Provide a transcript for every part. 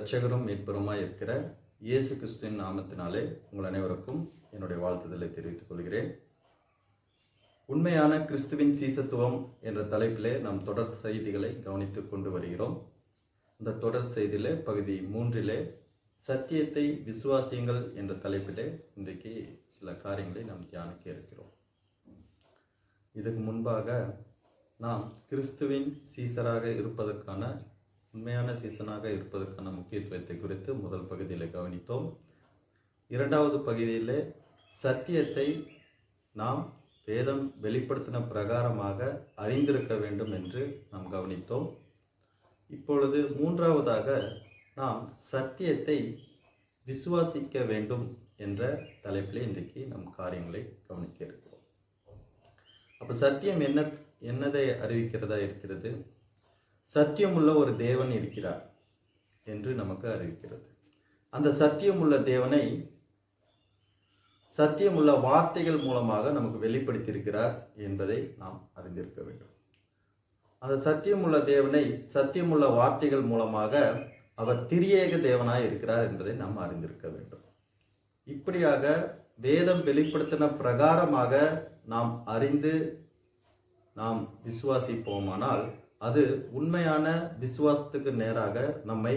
இரட்சகரும் மீட்பருமாய் இருக்கிற இயேசு கிறிஸ்துவின் நாமத்தினாலே உங்கள் அனைவருக்கும் என்னுடைய வாழ்த்துதலை தெரிவித்துக் கொள்கிறேன். உண்மையான கிறிஸ்துவின் சீசத்துவம் என்ற தலைப்பிலே நாம் தொடர் செய்திகளை கவனித்துக் கொண்டு வருகிறோம். இந்த தொடர் செய்தியிலே பகுதி மூன்றிலே சத்தியத்தை விசுவாசியுங்கள் என்ற தலைப்பிலே இன்றைக்கு சில காரியங்களை நாம் தியானிக்க இருக்கிறோம். இதுக்கு முன்பாக நாம் கிறிஸ்துவின் சீசராக இருப்பதற்கான உண்மையான சீசனாக இருப்பதற்கான முக்கியத்துவத்தை குறித்து முதல் பகுதியில் கவனித்தோம். இரண்டாவது பகுதியில் சத்தியத்தை நாம் வேதம் வெளிப்படுத்தின பிரகாரமாக அறிந்திருக்க வேண்டும் என்று நாம் கவனித்தோம். இப்பொழுது மூன்றாவதாக நாம் சத்தியத்தை விசுவாசிக்க வேண்டும் என்ற தலைப்பில் இன்றைக்கு நம் காரியங்களை கவனிக்க இருக்கிறோம். அப்போ சத்தியம் என்ன என்னதை அறிவிக்கிறதா இருக்கிறது? சத்தியமுள்ள ஒரு தேவன் இருக்கிறார் என்று நமக்கு அறிவிக்கிறது. அந்த சத்தியமுள்ள தேவனை சத்தியமுள்ள வார்த்தைகள் மூலமாக நமக்கு வெளிப்படுத்தியிருக்கிறார் என்பதை நாம் அறிந்திருக்க வேண்டும். அந்த சத்தியமுள்ள தேவனை சத்தியமுள்ள வார்த்தைகள் மூலமாக அவர் திரியேக தேவனாய் இருக்கிறார் என்பதை நாம் அறிந்திருக்க வேண்டும். இப்படியாக வேதம் வெளிப்படுத்தின பிரகாரமாக நாம் அறிந்து நாம் விசுவாசிப்போமானால் அது உண்மையான விசுவாசத்துக்கு நேராக நம்மை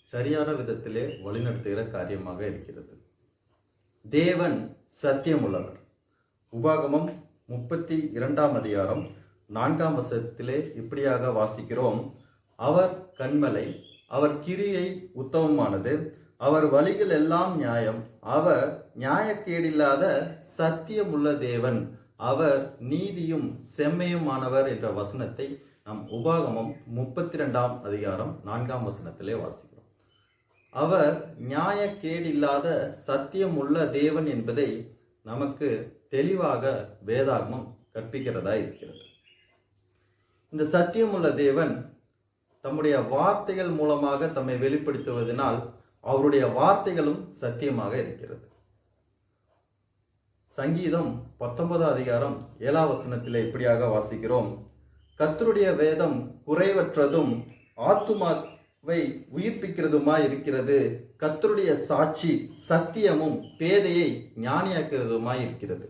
சரியான விதத்திலே வழிநடத்துகிற காரியமாக இருக்கிறது. தேவன் சத்தியமுள்ளவர். உபாகமம் முப்பத்தி இரண்டாம் அதிகாரம் நான்காம் வசத்திலே இப்படியாக வாசிக்கிறோம். அவர் கண்மலை அவர் கிரியை உத்தமமானது அவர் வழிகள் எல்லாம் நியாயம் அவர் நியாயக்கேடில்லாத சத்தியமுள்ள தேவன் அவர் நீதியும் செம்மையுமானவர் என்ற வசனத்தை நாம் உபாகமம் முப்பத்தி ரெண்டாம் அதிகாரம் நான்காம் வசனத்திலே வாசிக்கிறோம். அவர் நியாயக்கேடில்லாத சத்தியமுள்ள தேவன் என்பதை நமக்கு தெளிவாக வேதாகமம் கற்பிக்கிறதா இருக்கிறது. இந்த சத்தியமுள்ள தேவன் தம்முடைய வார்த்தைகள் மூலமாக தம்மை வெளிப்படுத்துவதனால் அவருடைய வார்த்தைகளும் சத்தியமாக இருக்கிறது. சங்கீதம் பத்தொன்பதாம் அதிகாரம் ஏழாவசனத்தில் இப்படியாக வாசிக்கிறோம். கத்தருடைய வேதம் குறைவற்றதும் ஆத்துமாவை உயிர்ப்பிக்கிறதுமா இருக்கிறது கத்தருடைய சாட்சி சத்தியமும் பேதையை ஞானியாக்கிறதுமாய் இருக்கிறது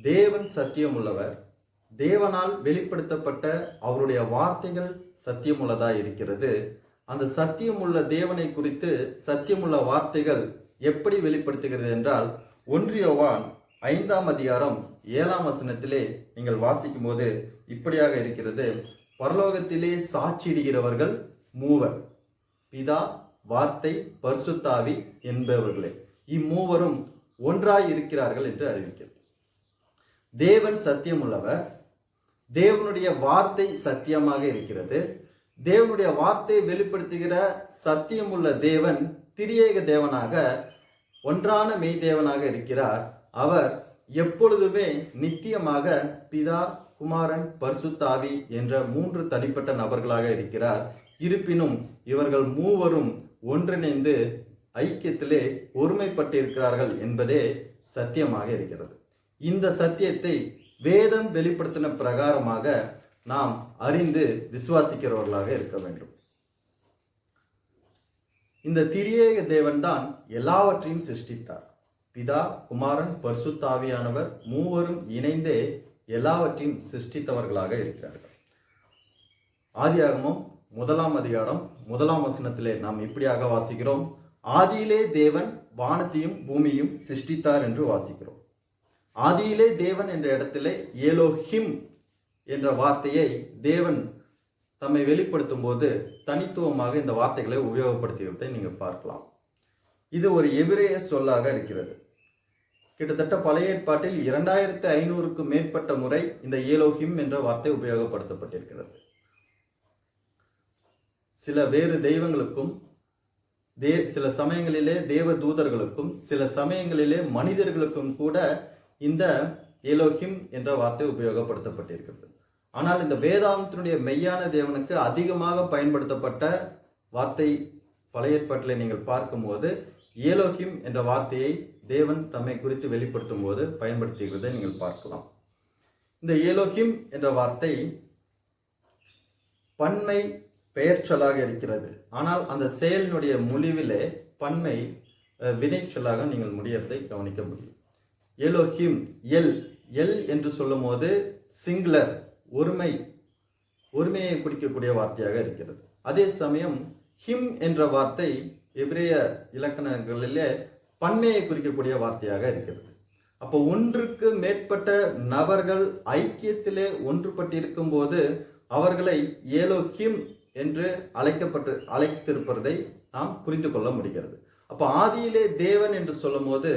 தேவன் சத்தியம் உள்ளவர் தேவனால் வெளிப்படுத்தப்பட்ட அவருடைய வார்த்தைகள் சத்தியமுள்ளதா இருக்கிறது அந்த சத்தியமுள்ள தேவனை குறித்து சத்தியமுள்ள வார்த்தைகள் எப்படி வெளிப்படுத்துகிறது என்றால் ஒன்றியோவான் ஐந்தாம் அதிகாரம் ஏழாம் வசனத்திலே நீங்கள் வாசிக்கும் போது இப்படியாக இருக்கிறது. பரலோகத்திலே சாட்சியிடுகிறவர்கள் மூவர். பிதா வார்த்தை பர்சுத்தாவி என்பவர்களே. இம்மூவரும் ஒன்றாய் இருக்கிறார்கள் என்று அறிவிக்கிறது. தேவன் சத்தியம் உள்ளவர் தேவனுடைய வார்த்தை சத்தியமாக இருக்கிறது. தேவனுடைய வார்த்தையை வெளிப்படுத்துகிற சத்தியமுள்ள தேவன் திரியேக தேவனாக ஒன்றான மெய் தேவனாக இருக்கிறார். அவர் எப்பொழுதுமே நித்தியமாக பிதா குமாரன் பர்சுத்தாவி என்ற மூன்று தனிப்பட்ட நபர்களாக இருக்கிறார். இருப்பினும் இவர்கள் மூவரும் ஒன்றிணைந்து ஐக்கியத்திலே ஒருமைப்பட்டிருக்கிறார்கள் என்பதே சத்தியமாக இருக்கிறது. இந்த சத்தியத்தை வேதம் வெளிப்படுத்தின பிரகாரமாக நாம் அறிந்து விசுவாசிக்கிறவர்களாக இருக்க வேண்டும். இந்த திரியேக தேவன் தான் எல்லாவற்றையும் சிருஷ்டித்தார். பிதா குமாரன் பர்சுத்தாவியானவர் மூவரும் இணைந்தே எல்லாவற்றையும் சிருஷ்டித்தவர்களாக இருக்கிறார்கள். ஆதியாகமும் முதலாம் அதிகாரம் முதலாம் வசனத்திலே நாம் இப்படியாக வாசிக்கிறோம். ஆதியிலே தேவன் வானத்தையும் பூமியும் சிருஷ்டித்தார் என்று வாசிக்கிறோம். ஆதியிலே தேவன் என்ற இடத்திலே ஏலோஹிம் என்ற வார்த்தையை தேவன் தம்மை வெளிப்படுத்தும் போது தனித்துவமாக இந்த வார்த்தைகளை உபயோகப்படுத்தியதை நீங்கள் பார்க்கலாம். இது ஒரு எபிரேய சொல்லாக இருக்கிறது. கிட்டத்தட்ட பழைய ஏற்பாட்டில் இரண்டாயிரத்து ஐநூறுக்கு மேற்பட்ட முறை இந்த ஏலோஹிம் என்ற வார்த்தை உபயோகப்படுத்தப்பட்டிருக்கிறது. சில வேறு தெய்வங்களுக்கும் தே சில சமயங்களிலே தேவ தூதர்களுக்கும் சில சமயங்களிலே மனிதர்களுக்கும் கூட இந்த எலோஹிம் என்ற வார்த்தை உபயோகப்படுத்தப்பட்டிருக்கிறது. ஆனால் இந்த வேதாந்தத்தினுடைய மெய்யான தேவனுக்கு அதிகமாக பயன்படுத்தப்பட்ட வார்த்தை பழைய ஏற்பாட்டில் நீங்கள் பார்க்கும்போது ஏலோஹிம் என்ற வார்த்தையை தேவன் தம்மை குறித்து வெளிப்படுத்தும் போது பயன்படுத்துகிறதை நீங்கள் பார்க்கலாம். இந்த ஏலோஹிம் என்ற வார்த்தை பன்மை பெயர்ச்சொல்லாக இருக்கிறது. ஆனால் அந்த செயலினுடைய முடிவிலே பன்மை வினைச்சொல்லாக நீங்கள் முடியறதை கவனிக்க முடியும். எலோஹிம் எல் எல் என்று சொல்லும் போது சிங்குலர் ஒருமை ஒருமையை குறிக்கக்கூடிய வார்த்தையாக இருக்கிறது. அதே சமயம் ஹிம் என்ற வார்த்தை எபிரேய இலக்கணங்களிலே பன்மையை குறிக்கக்கூடிய வார்த்தையாக இருக்கிறது. அப்போ ஒன்றுக்கு மேற்பட்ட நபர்கள் ஐக்கியத்திலே ஒன்றுபட்டிருக்கும் போது அவர்களை ஏலோக்கியம் என்று அழைக்கப்பட்டு அழைத்திருப்பதை நாம் புரிந்து கொள்ள முடிகிறது. அப்போ ஆதியிலே தேவன் என்று சொல்லும்போது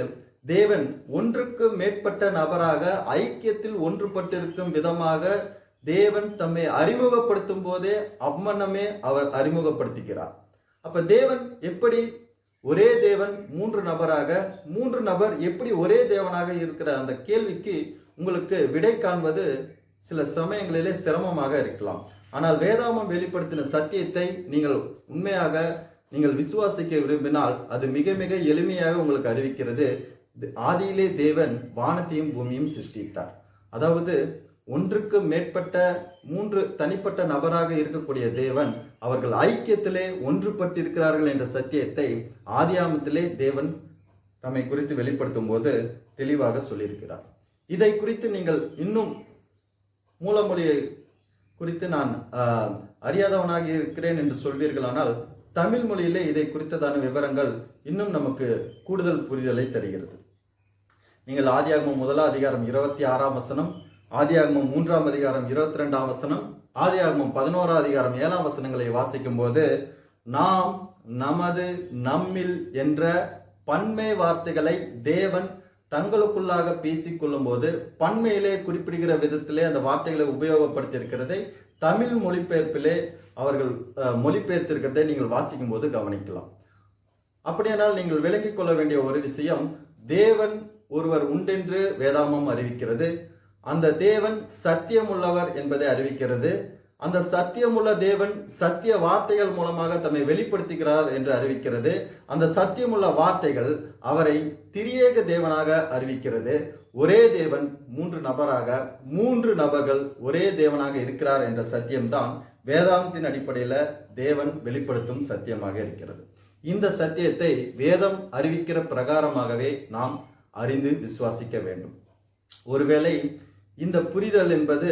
தேவன் ஒன்றுக்கு மேற்பட்ட நபராக ஐக்கியத்தில் ஒன்றுபட்டிருக்கும் விதமாக தேவன் தம்மை அறிமுகப்படுத்தும் போதே அம்மனமே அவர் அறிமுகப்படுத்துகிறார். அப்ப தேவன் எப்படி ஒரே தேவன் மூன்று நபராக மூன்று நபர் எப்படி ஒரே தேவனாக இருக்கிற அந்த கேள்விக்கு உங்களுக்கு விடை காண்பது சில சமயங்களிலே சிரமமாக இருக்கலாம். ஆனால் வேதாமம் வெளிப்படுத்தின சத்தியத்தை நீங்கள் உண்மையாக நீங்கள் விசுவாசிக்க விரும்பினால் அது மிக மிக எளிமையாக உங்களுக்கு அறிவிக்கிறது. ஆதியிலே தேவன் வானத்தையும் பூமியும் சிருஷ்டித்தார். அதாவது ஒன்றுக்கு மேற்பட்ட மூன்று தனிப்பட்ட நபராக இருக்கக்கூடிய தேவன் அவர்கள் ஐக்கியத்திலே ஒன்றுபட்டிருக்கிறார்கள் என்ற சத்தியத்தை ஆதியாமத்திலே தேவன் தம்மை குறித்து வெளிப்படுத்தும் போது தெளிவாக சொல்லியிருக்கிறார். இதை குறித்து நீங்கள் இன்னும் மூலமொழியை குறித்து நான் அறியாதவனாக இருக்கிறேன் என்று சொல்வீர்களானால் தமிழ் மொழியிலே இதை குறித்ததான விவரங்கள் இன்னும் நமக்கு கூடுதல் புரிதலை தருகிறது. நீங்கள் ஆதியாகமம் முதலாம் அதிகாரம் இருபத்தி ஆறாம் வசனம் ஆதியாகமம் மூன்றாம் அதிகாரம் இருபத்தி ரெண்டாம் வசனம் ஆதியாகமம் பதினோரா அதிகாரம் ஏழாம் வசனங்களை வாசிக்கும் போது நாம் நமது நம்மில் என்ற பன்மை வார்த்தைகளை தேவன் தங்களுக்குள்ளாக பேசிக்கொள்ளும் போது பன்மையிலே குறிப்பிடுகிற விதத்திலே அந்த வார்த்தைகளை உபயோகப்படுத்தி இருக்கிறதை தமிழ் மொழிபெயர்ப்பிலே அவர்கள் மொழிபெயர்த்திருக்கிறதை நீங்கள் வாசிக்கும் போது கவனிக்கலாம். அப்படியானால் நீங்கள் விளங்கிக் கொள்ள வேண்டிய ஒரு விஷயம் தேவன் ஒருவர் உண்டென்று வேதாமம் அறிவிக்கிறது. அந்த தேவன் சத்தியமுள்ளவர் என்பதை அறிவிக்கிறது. அந்த சத்தியமுள்ள தேவன் சத்திய வார்த்தைகள் மூலமாக தம்மை வெளிப்படுத்துகிறார் என்று அறிவிக்கிறது. அந்த சத்தியமுள்ள வார்த்தைகள் அவரை திரியேக தேவனாக அறிவிக்கிறது. ஒரே தேவன் மூன்று நபராக மூன்று நபர்கள் ஒரே தேவனாக இருக்கிறார் என்ற சத்தியம்தான் வேதாந்தத்தின் அடிப்படையில் தேவன் வெளிப்படுத்தும் சத்தியமாக இருக்கிறது. இந்த சத்தியத்தை வேதம் அறிவிக்கிற பிரகாரமாகவே நாம் அறிந்து விசுவாசிக்க வேண்டும். ஒருவேளை இந்த புரிதல் என்பது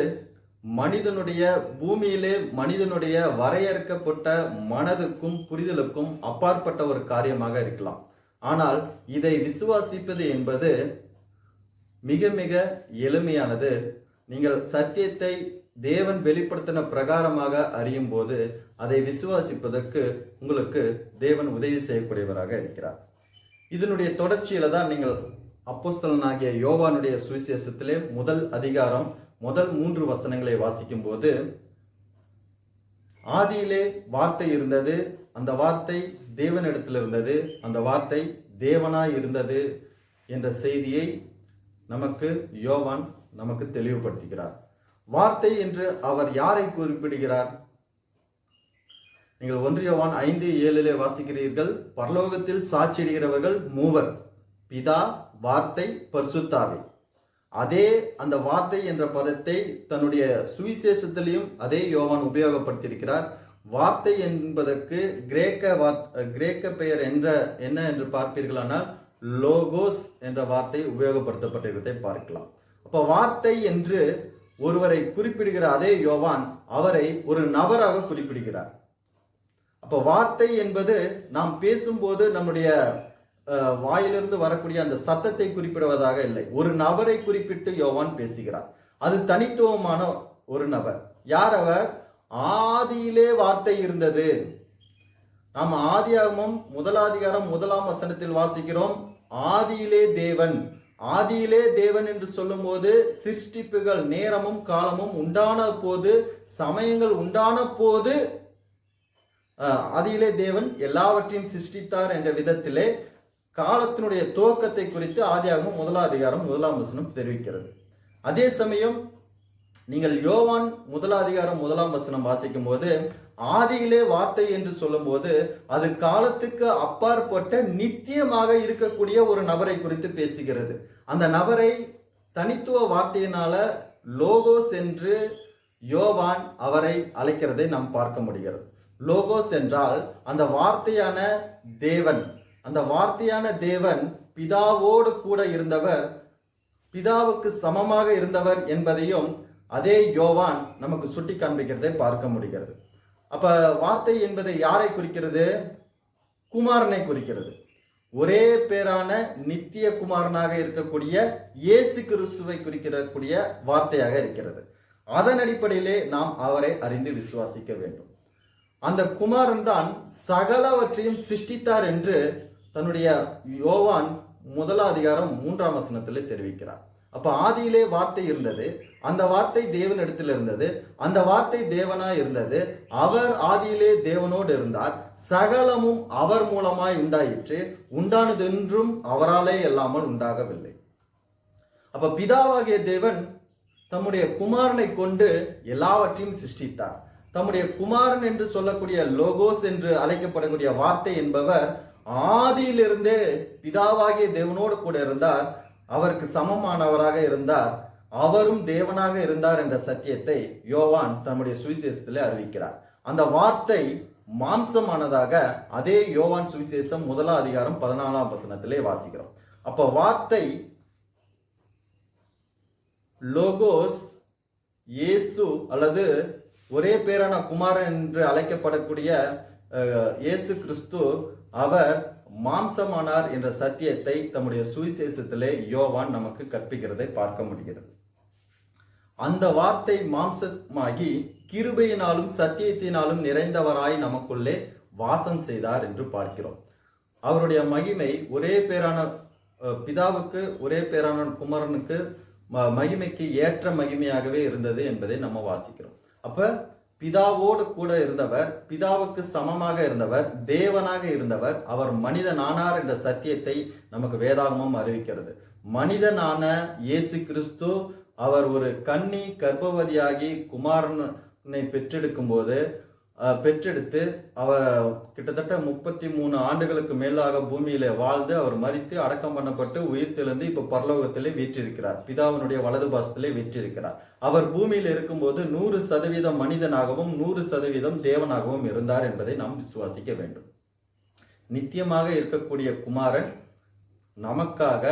மனிதனுடைய பூமியிலே மனிதனுடைய வரையறுக்கப்பட்ட மனதுக்கும் புரிதலுக்கும் அப்பாற்பட்ட ஒரு காரியமாக இருக்கலாம். ஆனால் இதை விசுவாசிப்பது என்பது மிக மிக எளிமையானது. நீங்கள் சத்தியத்தை தேவன் வெளிப்படுத்தின பிரகாரமாக அறியும் போது அதை விசுவாசிப்பதற்கு உங்களுக்கு தேவன் உதவி செய்யக்கூடியவராக இருக்கிறார். இதனுடைய தொடர்ச்சியில தான் நீங்கள் அப்போஸ்தலனாகிய யோவானுடைய சுவிசேஷத்திலே முதல் அதிகாரம் முதல் மூன்று வசனங்களை வாசிக்கும் போது ஆதியிலே வார்த்தை இருந்தது அந்த வார்த்தை தேவனிடத்தில் இருந்தது அந்த வார்த்தை தேவனாய் இருந்தது என்ற செய்தியை நமக்கு யோவான் நமக்கு தெளிவுபடுத்துகிறார். வார்த்தை என்று அவர் யாரை குறிப்பிடுகிறார்? நீங்கள் ஒன்று யோவான் ஐந்து ஏழிலே வாசிக்கிறீர்கள் பரலோகத்தில் சாட்சியிடுகிறவர்கள் மூவர் பிதா வார்த்தை பர்சுத்தாவே. அதே அந்த வார்த்தை என்ற பதத்தை தன்னுடைய சுவிசேஷத்திலையும் அதே யோவான் உபயோகப்படுத்தியிருக்கிறார். வார்த்தை என்பதற்கு கிரேக்க வார்த் கிரேக்க பெயர் என்ற என்ன என்று பார்ப்பீர்களானால் லோகோஸ் என்ற வார்த்தை உபயோகப்படுத்தப்பட்டிருக்கிறதை பார்க்கலாம். அப்ப வார்த்தை என்று ஒருவரை குறிப்பிடுகிற அதே யோவான் அவரை ஒரு நபராக குறிப்பிடுகிறார். அப்ப வார்த்தை என்பது நாம் பேசும்போது நம்முடைய வாயிலிருந்து வரக்கூடிய அந்த சத்தத்தை குறிப்பிடுவதாக இல்லை. ஒரு நபரை குறிப்பிட்டு யோவான் பேசுகிறார். அது தனித்துவமான ஒரு நபர். யார் அவர்? ஆதியிலே வார்த்தை இருந்தது. நாம் ஆதியாகமம் முதலாதிகாரம் முதலாம் வசனத்தில் வாசிக்கிறோம். ஆதியிலே தேவன். ஆதியிலே தேவன் என்று சொல்லும்போது சிருஷ்டிப்புகள் நேரமும் காலமும் உண்டான போது சமயங்கள் உண்டான போது ஆதியிலே தேவன் எல்லாவற்றையும் சிருஷ்டித்தார் என்ற விதத்திலே காலத்தினுடைய துவக்கத்தை குறித்து ஆதியாகமும் முதலாம் அதிகாரம் முதலாம் வசனம் தெரிவிக்கிறது. அதே சமயம் நீங்கள் யோவான் முதலாதிகாரம் முதலாம் வசனம் வாசிக்கும் போது ஆதியிலே வார்த்தை என்று சொல்லும்போது அது காலத்துக்கு அப்பாற்பட்ட நித்தியமாக இருக்கக்கூடிய ஒரு நபரை குறித்து பேசுகிறது. அந்த நபரை தனித்துவ வார்த்தையினால லோகோஸ் என்று யோவான் அவரை அழைக்கிறதை நாம் பார்க்க முடிகிறது. லோகோஸ் என்றால் அந்த வார்த்தையான தேவன். அந்த வார்த்தையான தேவன் பிதாவோடு கூட இருந்தவர் பிதாவுக்கு சமமாக இருந்தவர் என்பதையும் அதே யோவான் நமக்கு சுட்டி காண்பிக்கிறதை பார்க்க முடிகிறது. அப்ப வார்த்தை என்பதை யாரை குறிக்கிறது? குமாரனை குறிக்கிறது. ஒரே பேரான நித்திய குமாரனாக இருக்கக்கூடிய இயேசு கிறிஸ்துவை குறிக்கிறக்கூடிய வார்த்தையாக இருக்கிறது. அதன் அடிப்படையிலே நாம் அவரை அறிந்து விசுவாசிக்க வேண்டும். அந்த குமாரன் தான் சகலவற்றையும் சிருஷ்டித்தார் என்று தன்னுடைய யோவான் முதலாம் அதிகாரம் மூன்றாம் வசனத்தில் தெரிவிக்கிறார். அப்ப ஆதியிலே வார்த்தை இருந்தது அந்த வார்த்தை தேவன் இடத்தில் இருந்தது அந்த வார்த்தை தேவனாய் இருந்தது அவர் ஆதியிலே தேவனோடு இருந்தார் சகலமும் அவர் மூலமாய் உண்டாயிற்று உண்டானதென்றும் அவராலே இல்லாமல் உண்டாகவில்லை. அப்ப பிதாவாகிய தேவன் தம்முடைய குமாரனை கொண்டு எல்லாவற்றையும் சிருஷ்டித்தார். தம்முடைய குமாரன் என்று சொல்லக்கூடிய லோகோஸ் என்று அழைக்கப்படக்கூடிய வார்த்தை என்பவர் ஆதியிலிருந்தே பிதாவாகிய தேவனோடு கூட இருந்தார் அவருக்கு சமமானவராக இருந்தார் அவரும் தேவனாக இருந்தார் என்ற சத்தியத்தை யோவான் தன்னுடைய சுவிசேஷத்தில் அறிவிக்கிறார். அந்த வார்த்தை மாம்சமானதாக அதே யோவான் சுவிசேஷம் முதலாம் அதிகாரம் பதினாலாம் வசனத்திலே வாசிக்கிறோம். அப்ப வார்த்தை லோகோஸ் இயேசு அல்லது ஒரே பேரான குமாரன் என்று அழைக்கப்படக்கூடிய இயேசு கிறிஸ்து அவர் மாம்சமானார் என்ற சத்தியத்தை தம்முடைய சுவிசேஷத்திலே யோவான் நமக்கு கற்பிக்கிறதை பார்க்க முடிகிறது. அந்த வார்த்தை மாம்சமாகி கிருபையினாலும் சத்தியத்தினாலும் நிறைந்தவராய் நமக்குள்ளே வாசம் செய்தார் என்று பார்க்கிறோம். அவருடைய மகிமை ஒரே பேரான பிதாவுக்கு ஒரே பேரான குமரனுக்கு ம- மகிமைக்கு ஏற்ற மகிமையாகவே இருந்தது என்பதை நம்ம வாசிக்கிறோம். அப்ப பிதாவோடு கூட இருந்தவர் பிதாவுக்கு சமமாக இருந்தவர் தேவனாக இருந்தவர் அவர் மனிதனானார் என்ற சத்தியத்தை நமக்கு வேதாகமம் அறிவிக்கிறது. மனிதனான இயேசு கிறிஸ்து அவர் ஒரு கன்னி கர்ப்பவதியாகி குமாரனை பெற்றெடுக்கும் போது பெற்றெடுத்து அவர் கிட்டத்தட்ட முப்பத்தி மூணு ஆண்டுகளுக்கு மேலாக பூமியில வாழ்ந்து அவர் மறித்து அடக்கம் பண்ணப்பட்டு உயிர் தெழுந்து இப்ப பரலோகத்திலே வீற்றிருக்கிறார். பிதாவினுடைய வலது பாசத்திலே வீற்றிருக்கிறார். அவர் பூமியில் இருக்கும்போது நூறு சதவீதம் மனிதனாகவும் நூறு சதவீதம் தேவனாகவும் இருந்தார் என்பதை நாம் விசுவாசிக்க வேண்டும். நித்தியமாக இருக்கக்கூடிய குமாரன் நமக்காக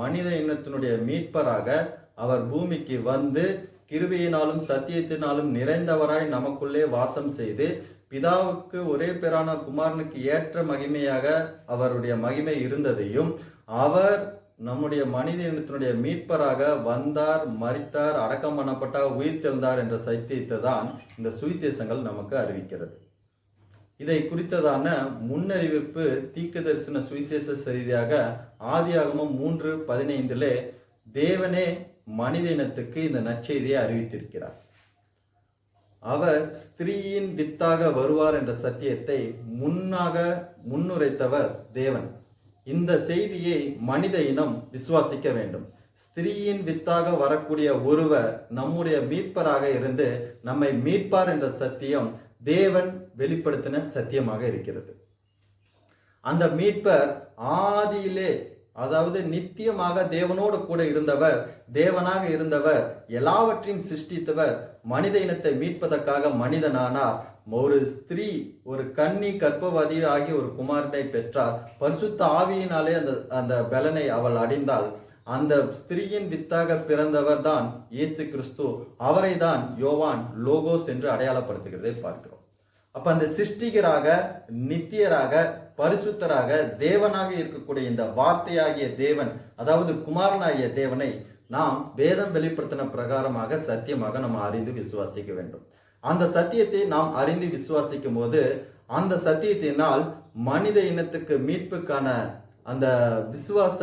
மனித இனத்தினுடைய மீட்பராக அவர் பூமிக்கு வந்து கிருபையினாலும் சத்தியத்தினாலும் நிறைந்தவராய் நமக்குள்ளே வாசம் செய்து பிதாவுக்கு ஒரே பேரான குமாரனுக்கு ஏற்ற மகிமையாக அவருடைய மகிமை இருந்ததையும் அவர் நம்முடைய மனித இனத்தினுடைய மீட்பராக வந்தார் மறித்தார் அடக்கம் பண்ணப்பட்டார் உயிர் தெழுந்தார் என்ற சத்தியத்தை தான் இந்த சுவிசேஷங்கள் நமக்கு அறிவிக்கிறது. இதை குறித்ததான முன்னறிவிப்பு தீர்க்க தரிசன சுவிசேஷ செய்தியாக ஆதியாகமும் மூன்று பதினைந்திலே தேவனே மனித இனத்துக்கு இந்த நற்செய்தியை அறிவித்திருக்கிறார். அவர் ஸ்திரீயின் வித்தாக வருவார் என்ற சத்தியத்தை முன்னாக முன்னுரைத்தவர் தேவன். இந்த செய்தியை மனித இனம் விசுவாசிக்க வேண்டும். ஸ்திரீயின் வித்தாக வரக்கூடிய ஒருவர் நம்முடைய மீட்பராக இருந்து நம்மை மீட்பார் என்ற சத்தியம் தேவன் வெளிப்படுத்தின சத்தியமாக இருக்கிறது. அந்த மீட்பர் ஆதியிலே அதாவது நித்தியமாக தேவனோடு கூட இருந்தவர் தேவனாக இருந்தவர் எல்லாவற்றையும் சிருஷ்டித்தவர் மனித இனத்தை மீட்பதற்காக மனிதனானார். ஒரு ஸ்திரீ ஒரு கன்னி கர்ப்பவதி ஆகிய ஒரு குமாரனை பெற்றார். பரிசுத்த ஆவியினாலே அந்த அந்த பலனை அவள் அடைந்தாள். அந்த ஸ்திரீயின் வித்தாக பிறந்தவர் தான் இயேசு கிறிஸ்து. அவரை தான் யோவான் லோகோஸ் என்று அடையாளப்படுத்துகிறதை பார்க்கிறோம். அப்ப அந்த சிருஷ்டிகராக நித்தியராக பரிசுத்தராக தேவனாக இருக்கக்கூடிய இந்த வார்த்தையாகிய தேவன் அதாவது குமாரனாகிய தேவனை நாம் வேதம் வெளிப்படுத்தின பிரகாரமாக சத்தியமாக நம்ம அறிந்து விசுவாசிக்க வேண்டும். அந்த சத்தியத்தை நாம் அறிந்து விசுவாசிக்கும் போது அந்த சத்தியத்தினால் மனித இனத்துக்கு மீட்புக்கான அந்த விசுவாச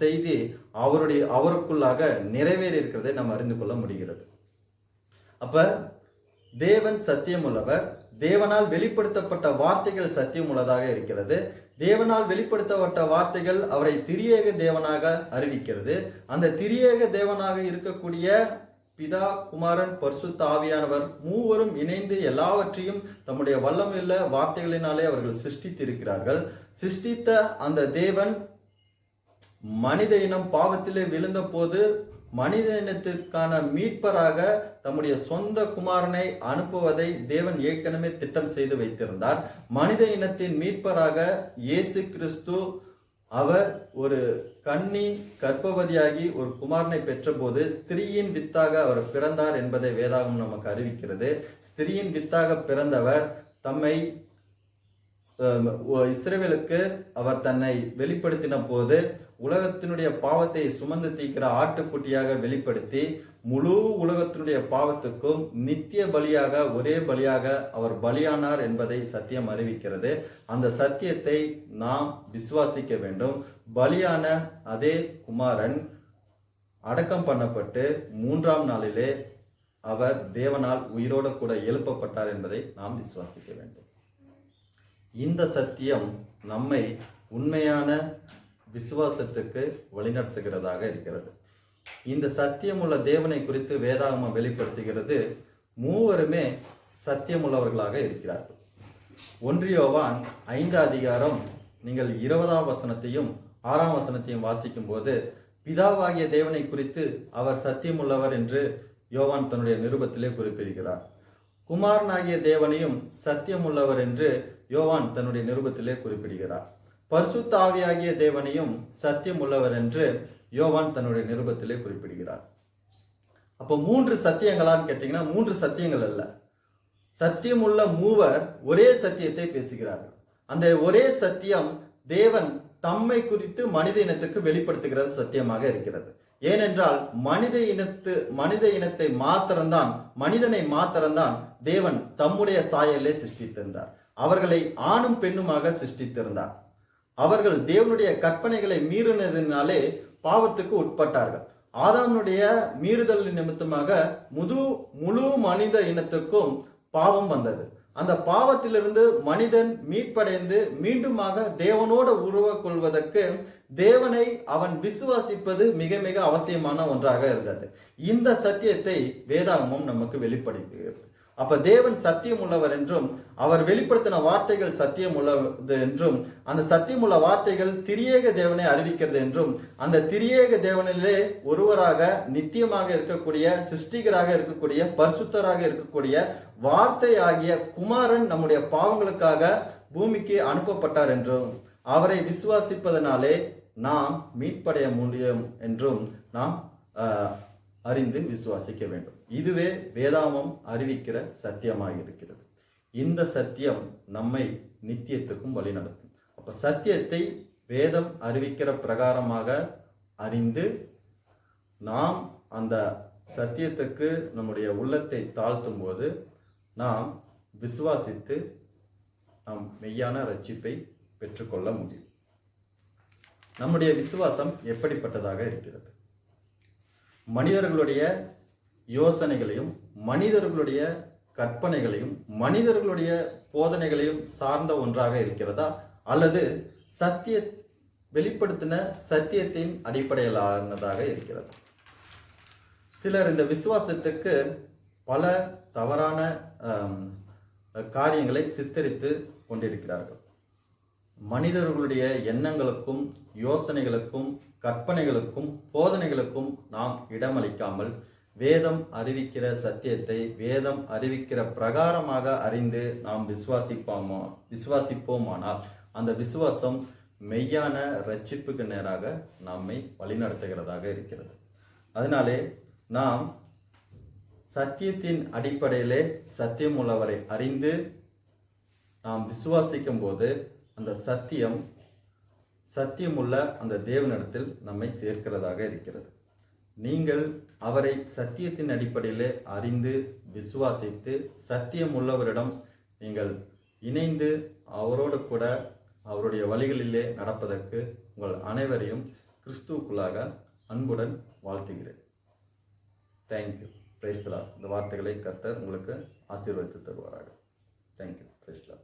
செய்தி அவருடைய அவருக்குள்ளாக நிறைவேறி இருக்கிறதை நாம் அறிந்து கொள்ள முடிகிறது. அப்ப தேவன் சத்தியமுள்ளவர் தேவனால் வெளிப்படுத்தப்பட்ட வார்த்தைகள் சத்தியமுள்ளதாக இருக்கிறது. தேவனால் வெளிப்படுத்தப்பட்ட வார்த்தைகள் அவரை திரியேக தேவனாக அறிவிக்கிறது. அந்த திரியேக தேவனாக இருக்கக்கூடிய பிதா குமாரன் பரிசுத்த ஆவியானவர் மூவரும் இணைந்து எல்லாவற்றையும் தம்முடைய வல்லமையுள்ள வார்த்தைகளினாலே அவர்கள் சிருஷ்டித்திருக்கிறார்கள். சிருஷ்டித்த அந்த தேவன் மனித இனம் பாவத்திலே விழுந்த போது மனித இனத்திற்கான மீட்பராக தம்முடைய சொந்த குமாரனை அனுப்புவதை தேவன் ஏற்கனவே திட்டம் செய்து வைத்திருந்தார். மனித இனத்தின் மீட்பராக இயேசு கிறிஸ்து அவர் ஒரு கன்னி கர்ப்பவதியாகி ஒரு குமாரனை பெற்றபோது ஸ்திரீயின் வித்தாக அவர் பிறந்தார் என்பதை வேதாகம் நமக்கு அறிவிக்கிறது. ஸ்திரீயின் வித்தாக பிறந்தவர் தம்மை இஸ்ரேவேலுக்கு அவர் தன்னை வெளிப்படுத்தின போது உலகத்தினுடைய பாவத்தை சுமந்து தீக்கிற ஆட்டுக்குட்டியாக வெளிப்படுத்தி முழு உலகத்தினுடைய பாவத்துக்கும் நித்திய பலியாக ஒரே பலியாக அவர் பலியானார் என்பதை சத்தியம் அறிவிக்கிறது. அந்த சத்தியத்தை நாம் விசுவாசிக்க வேண்டும். பலியான அதே குமாரன் அடக்கம் பண்ணப்பட்டு மூன்றாம் நாளிலே அவர் தேவனால் உயிரோடு கூட எழுப்பப்பட்டார் என்பதை நாம் விசுவாசிக்க வேண்டும். இந்த சத்தியம் நம்மை உண்மையான விசுவாசத்துக்கு வழிநடத்துகிறதாக இருக்கிறது. இந்த சத்தியமுள்ள தேவனை குறித்து வேதாகமம் வெளிப்படுத்துகிறது. மூவருமே சத்தியமுள்ளவர்களாக இருக்கிறார்கள். ஒன்றியோவான் ஐந்து அதிகாரம் நீங்கள் இருபதாம் வசனத்தையும் ஆறாம் வசனத்தையும் வாசிக்கும் போது பிதாவாகிய தேவனை குறித்து அவர் சத்தியமுள்ளவர் என்று யோவான் தன்னுடைய நிருபத்திலே குறிப்பிடுகிறார். குமாரனாகிய தேவனையும் சத்தியமுள்ளவர் என்று யோவான் தன்னுடைய நிருபத்திலே குறிப்பிடுகிறார். பரிசுத்த தேவனையும் சத்தியம் உள்ளவர் என்று யோவான் தன்னுடைய நிருபத்திலே குறிப்பிடுகிறார். அப்போ மூன்று சத்தியங்களான்னு கேட்டீங்கன்னா மூன்று சத்தியங்கள் அல்ல. சத்தியமுள்ள மூவர் ஒரே சத்தியத்தை பேசுகிறார்கள். அந்த ஒரே சத்தியம் தேவன் தம்மை குறித்து மனித இனத்துக்கு வெளிப்படுத்துகிறது சத்தியமாக இருக்கிறது. ஏனென்றால் மனித இனத்து மனித இனத்தை மாத்திரம்தான் மனிதனை மாத்திரம்தான் தேவன் தம்முடைய சாயலே சிருஷ்டித்திருந்தார். அவர்களை ஆணும் பெண்ணுமாக சிருஷ்டித்திருந்தார். அவர்கள் தேவனுடைய கற்பனைகளை மீறினதினாலே பாவத்துக்கு உட்பட்டார்கள். ஆதாமுடைய மீறுதல் நிமித்தமாக முது முழு மனித இனத்துக்கும் பாவம் வந்தது. அந்த பாவத்திலிருந்து மனிதன் மீட்படைந்து மீண்டுமாக தேவனோடு உருவ கொள்வதற்கு தேவனை அவன் விசுவாசிப்பது மிக மிக அவசியமான ஒன்றாக இருந்தது. இந்த சத்தியத்தை வேதாகமம் நமக்கு வெளிப்படுத்துகிறது அப்ப தேவன் சத்தியம் உள்ளவர் என்றும் அவர் வெளிப்படுத்தின வார்த்தைகள் சத்தியம் உள்ளது என்றும் அந்த சத்தியம் உள்ள வார்த்தைகள் திரியேக தேவனை அறிவிக்கிறது என்றும் அந்த திரியேக தேவனிலே ஒருவராக நித்தியமாக இருக்கக்கூடிய சிருஷ்டிகராக இருக்கக்கூடிய பரிசுத்தராக இருக்கக்கூடிய வார்த்தை ஆகிய குமாரன் நம்முடைய பாவங்களுக்காக பூமிக்கு அனுப்பப்பட்டார் என்றும் அவரை விசுவாசிப்பதனாலே நாம் மீட்படைய முடியும் என்றும் நாம் அறிந்து விசுவாசிக்க வேண்டும். இதுவே வேதாமம் அறிவிக்கிற சத்தியமாக இருக்கிறது இந்த சத்தியம் நம்மை நித்தியத்துக்கும் வழிநடத்தும். அப்ப சத்தியத்தை வேதம் அறிவிக்கிற பிரகாரமாக அறிந்து நாம் அந்த சத்தியத்துக்கு நம்முடைய உள்ளத்தை தாழ்த்தும் போது நாம் விசுவாசித்து நாம் மெய்யான ரட்சிப்பை பெற்றுக்கொள்ள முடியும். நம்முடைய விசுவாசம் எப்படிப்பட்டதாக இருக்கிறது? மனிதர்களுடைய யோசனைகளையும் மனிதர்களுடைய கற்பனைகளையும் மனிதர்களுடைய போதனைகளையும் சார்ந்த ஒன்றாக இருக்கிறதா? அல்லது சத்திய வெளிப்படுத்தின சத்தியத்தின் அடிப்படையிலானதாக இருக்கிறது? சிலர் இந்த விசுவாசத்துக்கு பல தவறான காரியங்களை சித்தரித்து கொண்டிருக்கிறார்கள். மனிதர்களுடைய எண்ணங்களுக்கும் யோசனைகளுக்கும் கற்பனைகளுக்கும் போதனைகளுக்கும் நாம் இடமளிக்காமல் வேதம் அறிவிக்கிற சத்தியத்தை வேதம் அறிவிக்கிற பிரகாரமாக அறிந்து நாம் விசுவாசிப்போமா விசுவாசிப்போமானால் அந்த விசுவாசம் மெய்யான ரட்சிப்புக்கு நேராக நம்மை வழிநடத்துகிறதாக இருக்கிறது. அதனாலே நாம் சத்தியத்தின் அடிப்படையிலே சத்தியம் உள்ளவரை அறிந்து நாம் விசுவாசிக்கும் போது அந்த சத்தியம் சத்தியமுள்ள அந்த தேவனிடத்தில் நம்மை சேர்க்கிறதாக இருக்கிறது. நீங்கள் அவரை சத்தியத்தின் அடிப்படையிலே அறிந்து விசுவாசித்து சத்தியம் உள்ளவரிடம் நீங்கள் இணைந்து அவரோடு கூட அவருடைய வழிகளிலே நடப்பதற்கு உங்கள் அனைவரையும் கிறிஸ்துவுக்குள்ளாக அன்புடன் வாழ்த்துகிறேன். தேங்க்யூ பிரைஸ்தலா இந்த வார்த்தைகளை கர்த்தர் உங்களுக்கு ஆசீர்வதித்து தருவாராக. தேங்க்யூ பிரைஸ்லா